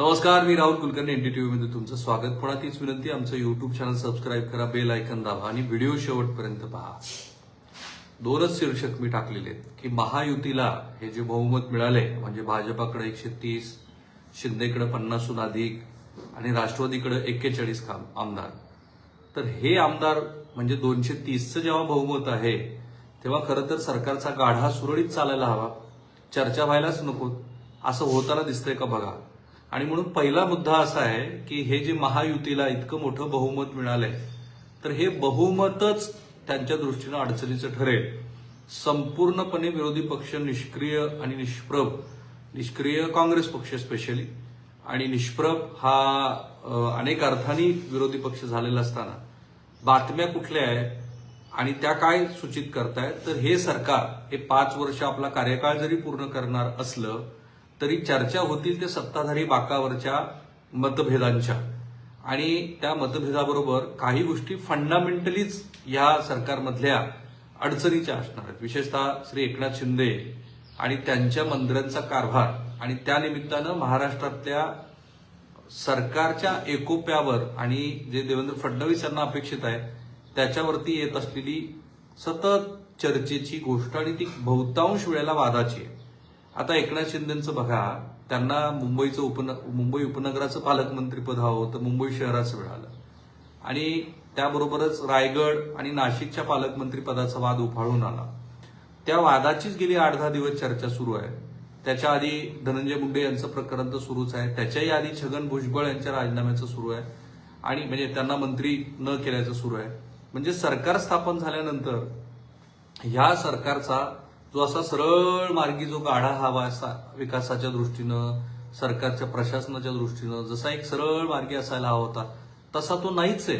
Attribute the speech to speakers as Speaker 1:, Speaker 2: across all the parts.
Speaker 1: नमस्कार मी राहुल कुलकर्णी एनडीटीव्ही मध्ये तुमचं स्वागत. पुन्हा तीच विनंती आमचं युट्यूब चॅनल सबस्क्राईब करा बेल आयकन दाबा आणि व्हिडिओ शेवटपर्यंत पहा. दोनच शीर्षक मी टाकलेले आहेत की महायुतीला हे जे बहुमत मिळाले म्हणजे भाजपाकडे एकशे तीस शिंदेकडे पन्नासहून अधिक आणि राष्ट्रवादीकडे एक्केचाळीस काम आमदार. तर हे आमदार म्हणजे दोनशे तीसचं जेव्हा बहुमत आहे तेव्हा खरं तर सरकारचा गाढा सुरळीत चालायला हवा. चर्चा व्हायलाच नको. असं होताना दिसतंय का बघा. आणि म्हणून पहिला मुद्दा असा आहे की हे जे महायुतीला इतकं मोठं बहुमत मिळालंय तर हे बहुमतच त्यांच्या दृष्टीनं अडचणीचं ठरेल. संपूर्णपणे विरोधी पक्ष निष्क्रिय आणि निष्प्रभ निष्क्रिय काँग्रेस पक्ष स्पेशली आणि निष्प्रभ हा अनेक अर्थांनी विरोधी पक्ष झालेला असताना. बातम्या कुठल्या आहेत आणि त्या काय सूचित करतायत? तर हे सरकार हे पाच वर्ष आपला कार्यकाळ जरी पूर्ण करणार असलं तरी चर्चा होतील ते सत्ताधारी बाकावरच्या मतभेदांच्या. आणि त्या मतभेदाबरोबर काही गोष्टी फंडामेंटलीच ह्या सरकारमधल्या अडचणीच्या असणार आहेत. विशेषतः श्री एकनाथ शिंदे आणि त्यांच्या मंत्र्यांचा कारभार. आणि त्यानिमित्तानं महाराष्ट्रातल्या सरकारच्या एकोप्यावर आणि जे देवेंद्र फडणवीस यांना अपेक्षित आहे त्याच्यावरती येत असलेली सतत चर्चेची गोष्ट आणि ती बहुतांश वेळेला वादाची आहे. आता एकनाथ शिंदेचं बघा त्यांना मुंबईचं उपन मुंबई उपनगराचं पालकमंत्रीपद हवं होतं मुंबई शहराचं मिळालं. आणि त्याबरोबरच रायगड आणि नाशिकच्या पालकमंत्रीपदाचा वाद उफाळून आला. त्या वादाचीच गेली आठ दहा दिवस चर्चा सुरू आहे. त्याच्या आधी धनंजय मुंडे यांचं प्रकरण तर सुरूच आहे. त्याच्याही आधी छगन भुजबळ यांच्या राजीनाम्याचं सुरू आहे. आणि म्हणजे त्यांना मंत्री न केल्याचं सुरू आहे. म्हणजे सरकार स्थापन झाल्यानंतर ह्या सरकारचा जो असा सरळ मार्गी जो गाढा हवा असा विकासाच्या दृष्टीनं सरकारच्या प्रशासनाच्या दृष्टीनं जसा एक सरळ मार्गी असायला हवा होता तसा तो नाहीच आहे.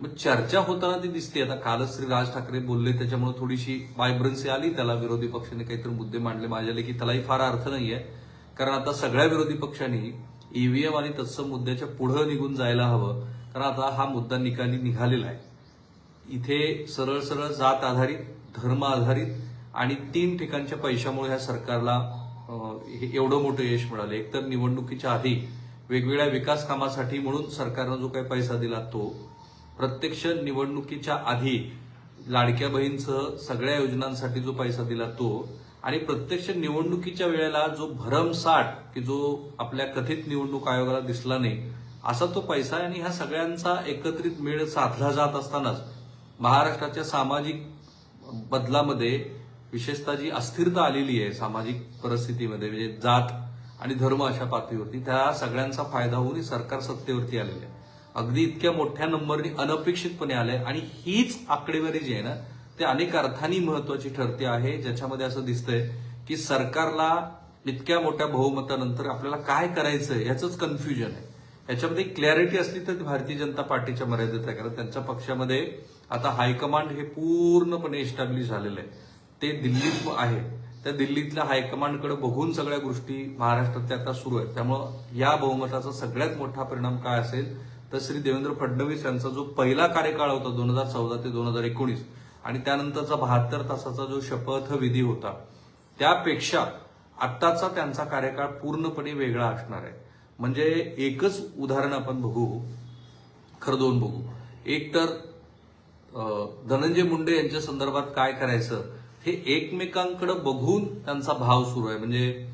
Speaker 1: मग चर्चा होताना ती दिसते. आता कालच श्री राज ठाकरे बोलले त्याच्यामुळे थोडीशी वायब्रन्सी आली. त्याला विरोधी पक्षाने काहीतरी मुद्दे मांडले माझ्याले की त्यालाही फार अर्थ नाहीये. कारण आता सगळ्या विरोधी पक्षांनी ईव्हीएम आणि तत्सम मुद्द्याच्या पुढे निघून जायला हवं. कारण आता हा मुद्दा निकाली निघालेला आहे. इथे सरळ सरळ जात आधारित धर्म आधारित आणि तीन ठिकाणच्या पैशामुळे ह्या सरकारला हे एवढं मोठं यश मिळालं. एकतर निवडणुकीच्या आधी वेगवेगळ्या विकास कामासाठी म्हणून सरकारनं जो काही पैसा दिला तो प्रत्यक्ष निवडणुकीच्या आधी लाडक्या बहीणसह सगळ्या योजनांसाठी जो पैसा दिला तो आणि प्रत्यक्ष निवडणुकीच्या वेळेला जो भरमसाठ की जो आपल्या कथित निवडणूक आयोगाला दिसला नाही असा तो पैसा आहे आणि ह्या सगळ्यांचा एकत्रित मेळ साधला जात असतानाच महाराष्ट्राच्या सामाजिक बदलामध्ये विशेषतः जी अस्थिरता आलेली आहे सामाजिक परिस्थितीमध्ये म्हणजे जात आणि धर्म अशा पातळीवरती त्या सगळ्यांचा फायदा होऊन सरकार सत्तेवरती आलेलं आहे. अगदी इतक्या मोठ्या नंबरने अनपेक्षितपणे आलंय आणि हीच आकडेवारी जी आहे ना ते अनेक अर्थांनी महत्वाची ठरते आहे. ज्याच्यामध्ये असं दिसतंय की सरकारला इतक्या मोठ्या बहुमतानंतर आपल्याला काय करायचं याचंच कन्फ्युजन आहे. याच्यामध्ये क्लॅरिटी असली तर भारतीय जनता पार्टीच्या मर्यादेत आहे कारण त्यांच्या पक्षामध्ये आता हायकमांड हे पूर्णपणे एस्टॅब्लिश झालेलं आहे. ते दिल्लीत आहे त्या दिल्लीतल्या हायकमांडकडे बघून सगळ्या गोष्टी महाराष्ट्रातल्या आता सुरू आहेत. त्यामुळं या बहुमताचा सगळ्यात मोठा परिणाम काय असेल तर श्री देवेंद्र फडणवीस यांचा जो पहिला कार्यकाळ होता दोन हजार चौदा ते दोन हजार एकोणीस आणि त्यानंतरचा बहात्तर तासाचा जो शपथविधी होता त्यापेक्षा आत्ताचा त्यांचा कार्यकाळ पूर्णपणे वेगळा असणार आहे. म्हणजे एकच उदाहरण आपण बघू खरं दोन बघू. एक तर धनंजय मुंडे यांच्या संदर्भात काय करायचं हे एकमेकांकडे बघून त्यांचा भाव सुरू आहे. म्हणजे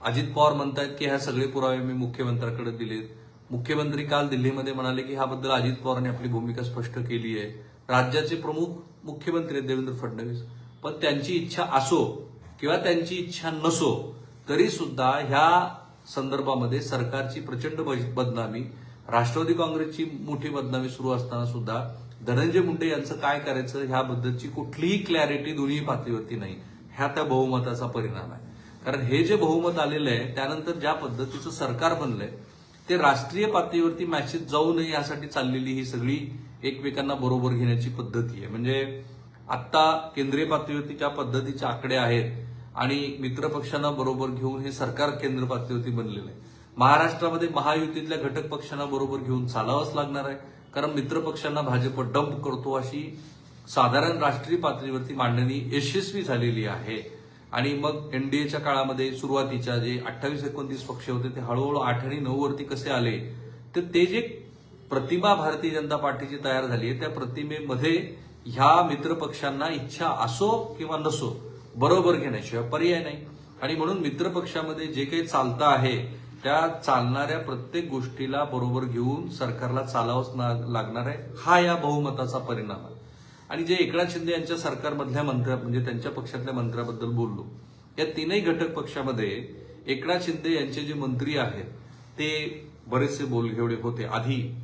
Speaker 1: अजित पवार म्हणतायत की ह्या सगळे पुरावे मी मुख्यमंत्र्यांकडे दिलेत. मुख्यमंत्री काल दिल्लीमध्ये म्हणाले की ह्याबद्दल अजित पवारांनी आपली भूमिका स्पष्ट केली आहे. राज्याचे प्रमुख मुख्यमंत्री आहेत देवेंद्र फडणवीस. पण त्यांची इच्छा असो किंवा त्यांची इच्छा नसो तरी सुद्धा ह्या संदर्भामध्ये सरकारची प्रचंड बदनामी राष्ट्रवादी काँग्रेसची मोठी बदनामी सुरू असताना सुद्धा धनंजय मुंडे यांचं काय करायचं ह्याबद्दलची कुठलीही क्लॅरिटी दोन्ही पातळीवरती नाही. ह्या त्या बहुमताचा परिणाम आहे. कारण हे जे बहुमत आलेलं आहे त्यानंतर ज्या पद्धतीचं सरकार बनलंय ते राष्ट्रीय पातळीवरती मॅसेज जाऊ नये यासाठी चाललेली ही सगळी एकमेकांना बरोबर घेण्याची पद्धती आहे. म्हणजे आत्ता केंद्रीय पातळीवरती ज्या पद्धतीचे आकडे आहेत आणि मित्रपक्षांना बरोबर घेऊन हे सरकार केंद्र पातळीवरती बनलेलं आहे. महाराष्ट्रामध्ये महायुतीतल्या घटक पक्षांना बरोबर घेऊन चालावंच लागणार आहे. कारण मित्रपक्षांना भाजप डंप करतो अशी साधारण राष्ट्रीय पातळीवरती मांडणी यशस्वी झालेली आहे. आणि मग एनडीएच्या काळामध्ये सुरुवातीच्या जे अठ्ठावीस एकोणतीस पक्ष होते ते हळूहळू आठ आणि नऊ वरती कसे आले तर ते जे प्रतिमा भारतीय जनता पार्टीची तयार झाली आहे त्या प्रतिमेमध्ये ह्या मित्रपक्षांना इच्छा असो किंवा नसो बरोबर घेण्याशिवाय पर्याय नाही. आणि म्हणून मित्रपक्षामध्ये जे काही चालतं आहे त्या चालणाऱ्या प्रत्येक गोष्टीला बरोबर घेऊन सरकारला चालावंच ना- लागणार आहे. हा या बहुमताचा परिणाम आहे. आणि जे एकनाथ शिंदे यांच्या सरकारमधल्या मंत्र्या म्हणजे त्यांच्या पक्षातल्या मंत्र्याबद्दल बोललो या तीनही घटक पक्षामध्ये एकनाथ शिंदे यांचे जे मंत्री आहेत ते बरेचसे बोलघेवडे होते. आधी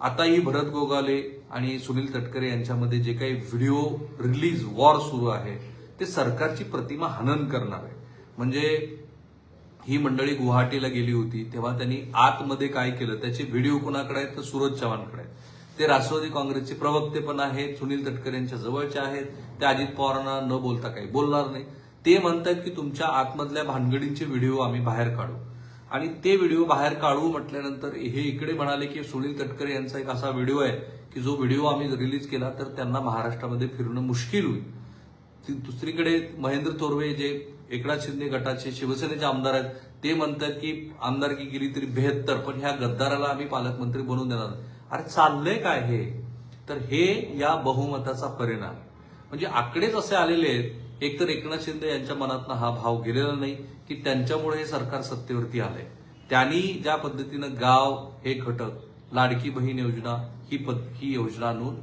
Speaker 1: आताही भरत गोगाले आणि सुनील तटकरे यांच्यामध्ये जे काही व्हिडिओ रिलीज वॉर सुरू आहे ते सरकारची प्रतिमा हनन करणार. आहे म्हणजे ही मंडळी गुवाहाटीला गेली होती तेव्हा त्यांनी आतमध्ये काय केलं त्याचे व्हिडिओ कोणाकडे आहेत तर सुरज चव्हाणकडे आहेत. ते राष्ट्रवादी काँग्रेसचे प्रवक्ते पण आहेत सुनील तटकरे यांच्या जवळचे आहेत ते अजित पवारांना न बोलता काही बोलणार नाही. ते म्हणतात की तुमच्या आतमधल्या भानगडींचे व्हिडिओ आम्ही बाहेर काढू. आणि ते व्हिडिओ बाहेर काढू म्हटल्यानंतर हे इकडे म्हणाले की सुनील तटकरे यांचा एक असा व्हिडिओ आहे की जो व्हिडिओ आम्ही रिलीज केला तर त्यांना महाराष्ट्रामध्ये फिरणं मुश्किल होईल. ती दुसरीकडे महेंद्र थोरवे जे एकनाथ शिंदे गटाचे शिवसेनेचे आमदार आहेत. ते म्हणतात की आमदारकी गेली तरी बेहत्तर पण ह्या गद्दाराला आम्ही पालकमंत्री बनवून देणार अरे चाललंय काय हे? तर हे या बहुमताचा परिणाम. म्हणजे आकडेच असे आलेले आहेत. एकतर एकनाथ शिंदे यांच्या मनातनं हा भाव गेलेला नाही की त्यांच्यामुळे हे सरकार सत्तेवरती आलंय. त्यांनी ज्या पद्धतीनं गाव हे घटक लाडकी बहीण योजना ही पद ही योजना आणून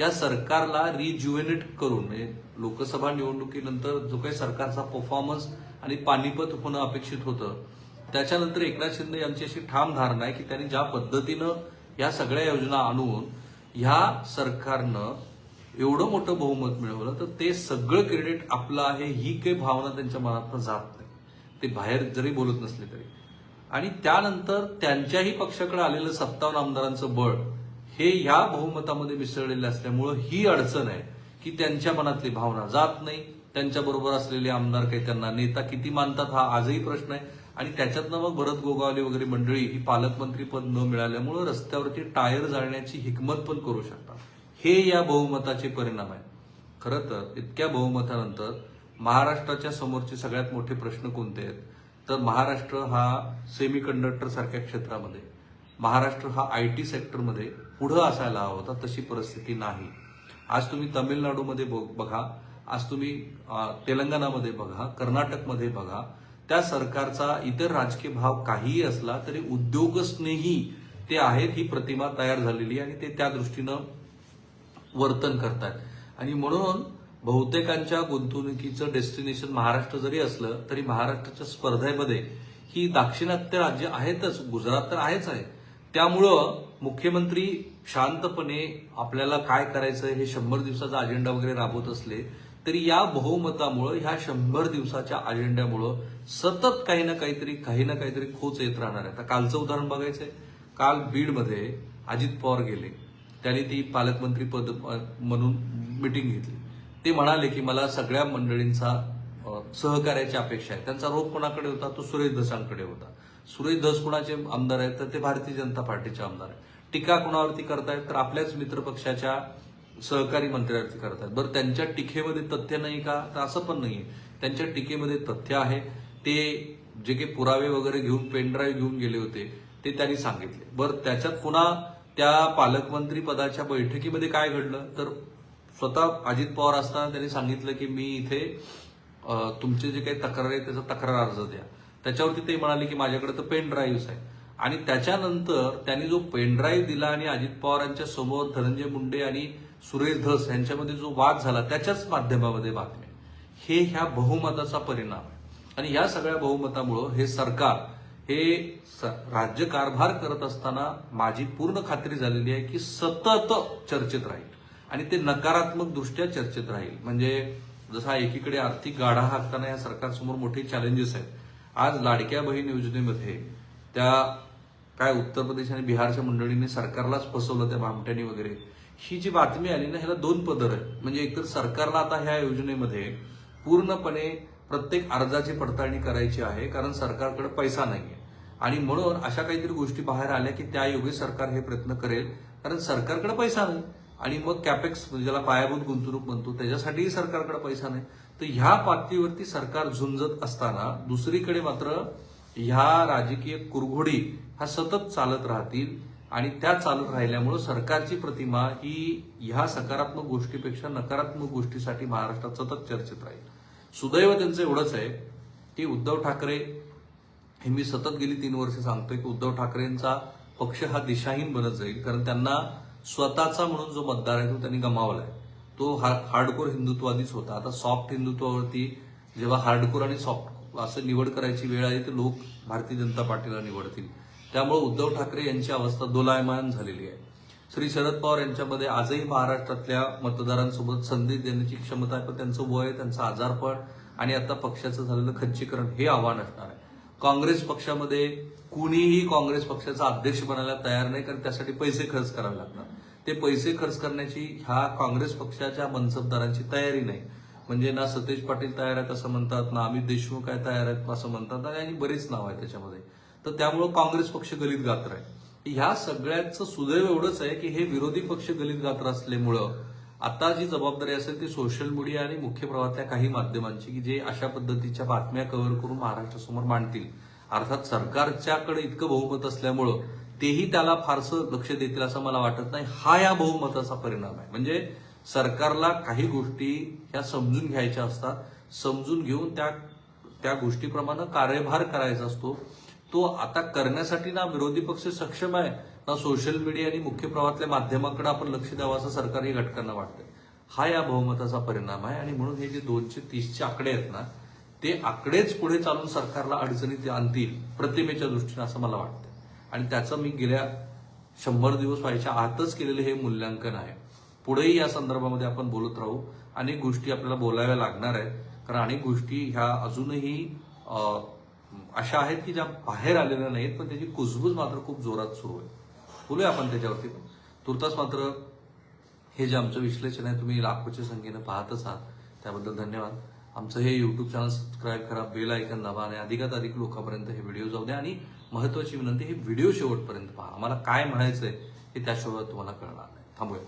Speaker 1: या सरकारला रिज्युएनेट करून म्हणजे लोकसभा निवडणुकीनंतर जो काही सरकारचा परफॉर्मन्स आणि पानिपत होणं अपेक्षित होतं त्याच्यानंतर एकनाथ शिंदे यांची अशी ठाम धारणा आहे की त्यांनी ज्या पद्धतीनं या सगळ्या योजना आणून ह्या सरकारनं एवढं मोठं बहुमत मिळवलं तर ते सगळं क्रेडिट आपलं आहे ही काही भावना त्यांच्या मनातनं जात नाही. ते बाहेर जरी बोलत नसले तरी. आणि त्यानंतर त्यांच्याही पक्षाकडे आलेलं सत्तावन्न आमदारांचं बळ हे ह्या बहुमतामध्ये मिसळलेलं असल्यामुळं ही अडचण आहे की त्यांच्या मनातली भावना जात नाही. त्यांच्या बरोबर असलेले आमदार काही त्यांना नेता किती मानतात हा आजही प्रश्न आहे. आणि त्याच्यातनं मग भरत गोगावले वगैरे मंडळी ही पालकमंत्री पद न मिळाल्यामुळं रस्त्यावरती टायर जाळण्याची हिकमत पण करू शकतात. हे या बहुमताचे परिणाम आहे खरं तर इतक्या बहुमतानंतर महाराष्ट्राच्या समोरचे सगळ्यात मोठे प्रश्न कोणते आहेत? तर महाराष्ट्र हा सेमी कंडक्टर सारख्या क्षेत्रामध्ये महाराष्ट्र हा आय टी सेक्टरमध्ये पुढं असायला हवा होता तशी परिस्थिती नाही. आज तुम्ही तामिळनाडूमध्ये बघ- बघा. आज तुम्ही तेलंगणामध्ये बघा कर्नाटकमध्ये बघा. त्या सरकारचा इतर राजकीय भाव काहीही असला तरी उद्योगस्नेही ते आहेत ही प्रतिमा तयार झालेली आणि ते त्या दृष्टीनं वर्तन करतात आणि म्हणून बहुतेकांच्या गुंतवणुकीचं डेस्टिनेशन महाराष्ट्र जरी असलं तरी महाराष्ट्राच्या स्पर्धेमध्ये ही दाक्षिणात्य राज्य आहेतच गुजरात तर आहेच आहे. त्यामुळं मुख्यमंत्री शांतपणे आपल्याला काय करायचं हे शंभर दिवसाचा अजेंडा वगैरे राबवत असले तरी या बहुमतामुळं ह्या शंभर दिवसाच्या अजेंड्यामुळं सतत काही ना काहीतरी काही ना काहीतरी खोच येत राहणार आहे. आता कालचं उदाहरण बघायचंय. काल बीडमध्ये अजित पवार गेले. त्यांनी ती पालकमंत्री पद म्हणून मिटिंग घेतली. ते म्हणाले की मला सगळ्या मंडळींचा सहकार्याची अपेक्षा आहे. त्यांचा रोग कोणाकडे होता? तो सुरेश धसांकडे होता. सुरेश धस कुणाचे आमदार आहेत? तर ते भारतीय जनता पार्टीचे आमदार आहेत. टीका कुणावरती करतायत? तर आपल्याच मित्रपक्षाच्या सहकारी मंत्र्यावरती करतायत. बरं त्यांच्या टीकेमध्ये तथ्य नाही का? तर असं पण नाही त्यांच्या टीकेमध्ये तथ्य आहे. ते जे काही पुरावे वगैरे घेऊन पेनड्राईव्ह घेऊन गेले होते ते त्यांनी सांगितले. बरं त्याच्यात पुन्हा त्या पालकमंत्री पदाच्या बैठकीमध्ये काय घडलं? तर स्वतः अजित पवार असताना त्यांनी सांगितलं की मी इथे तुमचे जे काही तक्रार आहे त्याचा तक्रार अर्ज द्या. त्याच्यावरती ते म्हणाले की माझ्याकडे तर पेन ड्राईव्ह आहे. आणि त्याच्यानंतर त्यांनी जो पेन ड्राईव्ह दिला आणि अजित पवारांच्या समोर धनंजय मुंडे आणि सुरेश धस यांच्यामध्ये जो वाद झाला त्याच्याच माध्यमामध्ये बातम्या हे ह्या बहुमताचा परिणाम आहे. आणि या सगळ्या बहुमतामुळं हे सरकार हे स- राज्य कारभार करत असताना माझी पूर्ण खात्री झालेली आहे की सतत चर्चेत राहील. आणि ते नकारात्मक दृष्ट्या चर्चेत राहील. म्हणजे जसा एकीकडे आर्थिक गाढा हाकताना या सरकारसमोर मोठे चॅलेंजेस आहेत. आज लाडक्या बहीण योजनेमध्ये त्या काय उत्तर प्रदेश आणि बिहारच्या मंडळींनी सरकारलाच फसवलं त्या भामट्यानी वगैरे. ही जी बातमी आली ना ह्याला दोन पदर आहेत. म्हणजे एकतर सरकारला आता ह्या योजनेमध्ये पूर्णपणे प्रत्येक अर्जाची पडताळणी करायची आहे कारण सरकारकडे पैसा नाहीये. आणि म्हणून अशा काहीतरी गोष्टी बाहेर आल्या की त्या योगे सरकार हे प्रयत्न करेल कारण सरकारकडे पैसा नाही. आणि मग कॅपेक्स म्हणजे ज्याला पायाभूत गुंतवणूक म्हणतो त्याच्यासाठीही सरकारकडे पैसा नाही. तर ह्या पातळीवरती सरकार झुंजत असताना दुसरीकडे मात्र ह्या राजकीय कुरघोडी ह्या सतत चालत राहतील आणि त्या चालत राहिल्यामुळं सरकारची प्रतिमा ही ह्या सकारात्मक गोष्टीपेक्षा नकारात्मक गोष्टीसाठी महाराष्ट्रात सतत चर्चेत राहील. सुदैव त्यांचं एवढंच आहे की उद्धव ठाकरे हे मी सतत गेली तीन वर्ष सांगतोय की उद्धव ठाकरेंचा पक्ष हा दिशाहीन बनत जाईल. कारण त्यांना स्वतःचा म्हणून जो मतदार आहे तो त्यांनी गमावलाय. तो हार्डकोर हिंदुत्वादीच होता. आता सॉफ्ट हिंदुत्वावरती जेव्हा हार्डकोर आणि सॉफ्ट असं निवड करायची वेळ आली तर लोक भारतीय जनता पार्टीला निवडतील. त्यामुळे उद्धव ठाकरे यांची अवस्था दोलायमान झालेली आहे. श्री शरद पवार यांच्यामध्ये आजही महाराष्ट्रातल्या मतदारांसोबत संधी देण्याची क्षमता आहे पण त्यांचं वय त्यांचं आजारपण आणि आता पक्षाचं झालेलं खच्चीकरण हे आव्हान असणार आहे. काँग्रेस पक्षामध्ये कुणीही काँग्रेस पक्षाचा अध्यक्ष बनायला तयार नाही कारण त्यासाठी पैसे खर्च करावे लागतात. ते पैसे खर्च करण्याची ह्या काँग्रेस पक्षाच्या मनसबदारांची तयारी नाही. म्हणजे ना सतेज पाटील तयार आहेत असं म्हणतात ना अमित देशमुख काय तयार आहेत असं म्हणतात आणि बरेच नाव आहे त्याच्यामध्ये. तर त्यामुळं काँग्रेस पक्ष गलित गात्र आहे. ह्या सगळ्याचं सुदैव एवढंच आहे की हे विरोधी पक्ष गलित गात्र असल्यामुळं आता जी जबाबदारी असेल ती सोशल मीडिया आणि मुख्य प्रवाहातल्या काही माध्यमांची की जे अशा पद्धतीच्या बातम्या कव्हर करून महाराष्ट्रासमोर मांडतील. अर्थात सरकारच्याकडे इतकं बहुमत असल्यामुळं तेही त्याला फारसं लक्ष देतील असं मला वाटत नाही. हा या बहुमताचा परिणाम आहे. म्हणजे सरकारला काही गोष्टी ह्या समजून घ्यायच्या असतात. समजून घेऊन त्या त्या गोष्टीप्रमाणे कार्यभार करायचा असतो. तो आता करण्यासाठी ना विरोधी पक्ष सक्षम आहे. आता सोशल मीडिया आणि मुख्य प्रवाहातल्या माध्यमांकडे आपण लक्ष द्यावं असं सरकारी घटकांना वाटतं हा या बहुमताचा परिणाम आहे आणि म्हणून हे जे दोनशे तीसचे आकडे आहेत ना ते आकडेच पुढे चालून सरकारला अडचणीत आणतील प्रतिमेच्या दृष्टीने असं मला वाटतं आणि त्याचं मी गेल्या शंभर दिवस व्हायच्या आतच केलेलं हे मूल्यांकन आहे. पुढेही या संदर्भामध्ये आपण बोलत राहू. अनेक गोष्टी आपल्याला बोलाव्या लागणार आहेत. कारण अनेक गोष्टी ह्या अजूनही अशा आहेत की ज्या बाहेर आलेल्या नाहीत पण त्याची कुजबूज मात्र खूप जोरात सुरू आहे. बोलूया आपण त्याच्यावरती. तुर्तास मात्र हे जे आमचं विश्लेषण आहे तुम्ही लाखोच्या संख्येनं पाहतच आहात. त्याबद्दल धन्यवाद. आमचं हे युट्यूब चॅनल सबस्क्राईब करा बेल ऐकन दाबा आणि अधिकात अधिक लोकांपर्यंत हे व्हिडिओ जाऊ द्या आणि महत्वाची विनंती हे व्हिडिओ शेवटपर्यंत पहा. आम्हाला काय म्हणायचंय हे त्याशिवाय तुम्हाला कळणार नाही. थांबूया.